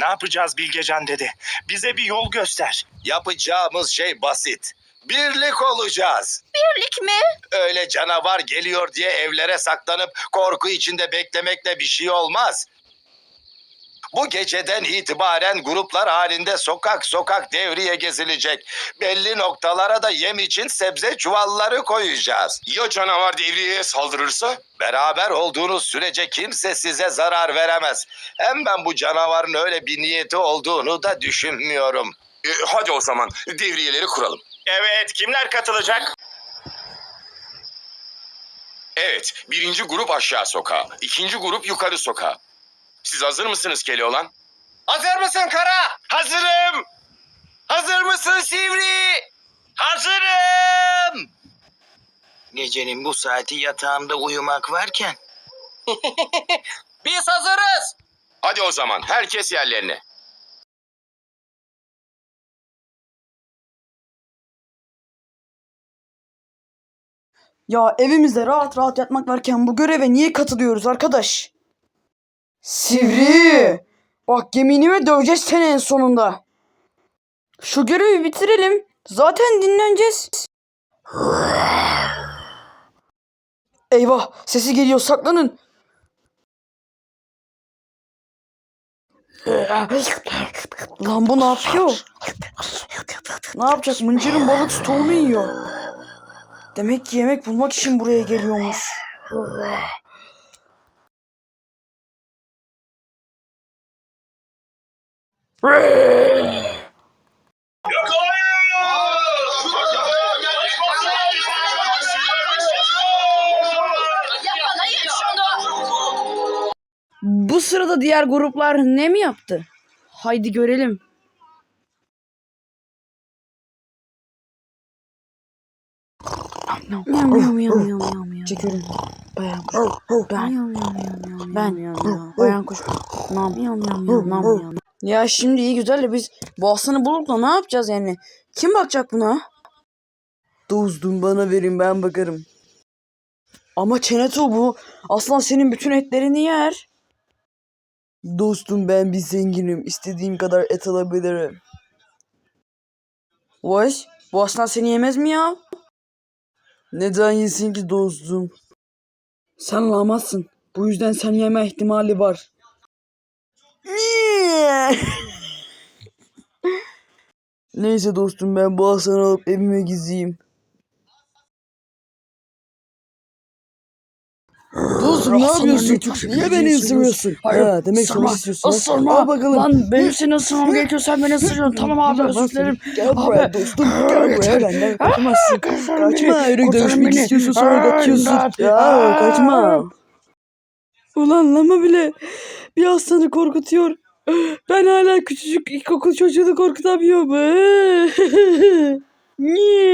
Ne yapacağız Bilgecan dede? Bize bir yol göster. Yapacağımız şey basit. Birlik olacağız. Birlik mi? Öyle canavar geliyor diye evlere saklanıp korku içinde beklemekle bir şey olmaz. Bu geceden itibaren gruplar halinde sokak sokak devriye gezilecek. Belli noktalara da yem için sebze çuvalları koyacağız. Ya canavar devriyeye saldırırsa? Beraber olduğunuz sürece kimse size zarar veremez. Hem ben bu canavarın öyle bir niyeti olduğunu da düşünmüyorum. E, hadi o zaman devriyeleri kuralım. Evet, kimler katılacak? Evet, birinci grup aşağı sokağa, ikinci grup yukarı sokağa. Siz hazır mısınız Keloğlan? Hazır mısın Kara? Hazırım. Hazır mısın Sivri? Hazırım. Gecenin bu saati yatağımda uyumak varken. Biz hazırız. Hadi o zaman herkes yerlerine. Ya evimizde rahat rahat yatmak varken bu göreve niye katılıyoruz arkadaş? Sivri! Bak yeminime döveceğiz seni en sonunda. Şu görevi bitirelim. Zaten dinleneceğiz. Eyvah sesi geliyor saklanın. Lan bu ne yapıyor? Ne yapacak? Mıncırın balık stoğunu yiyor. Demek ki yemek bulmak için buraya geliyormuş. Bu sırada diğer gruplar ne mi yaptı? Haydi görelim. Çekiyorum. Bayan kuş. Ben. Ben. Bayan kuş. Nam. Ya şimdi iyi güzel de biz bu aslanı bulduk da ne yapacağız yani? Kim bakacak buna? Dostum bana verin ben bakarım. Ama Çeneto bu. Aslan senin bütün etlerini yer. Dostum ben bir zenginim. İstediğim kadar et alabilirim. Vay, bu aslan seni yemez mi ya? Neden yesin ki dostum? Sen lamazsın. Bu yüzden sen yeme ihtimali var. Neyse dostum ben bu aslanı alıp evime gizleyeyim. Dostum ne yapıyorsun? Niye beni ısırıyorsun? Ha, demek savaş istiyorsun. ha? Isırma. Al bakalım. Lan benim seni ısırmam gerekiyor. Sen beni ısırıyorsun. Tamam abi özür dilerim. Gel buraya Abi. dostum. Gel buraya benden kaçamazsın. Kaçma beni. öyle Kurtarın dövüşmek beni. istiyorsun sonra Aa, kaçıyorsun. imdat. Ya Aa. kaçma. Ulan lama bile bir aslanı korkutuyor. Ben hala küçücük ilkokul çocuğunu korkutamıyorum. Niye?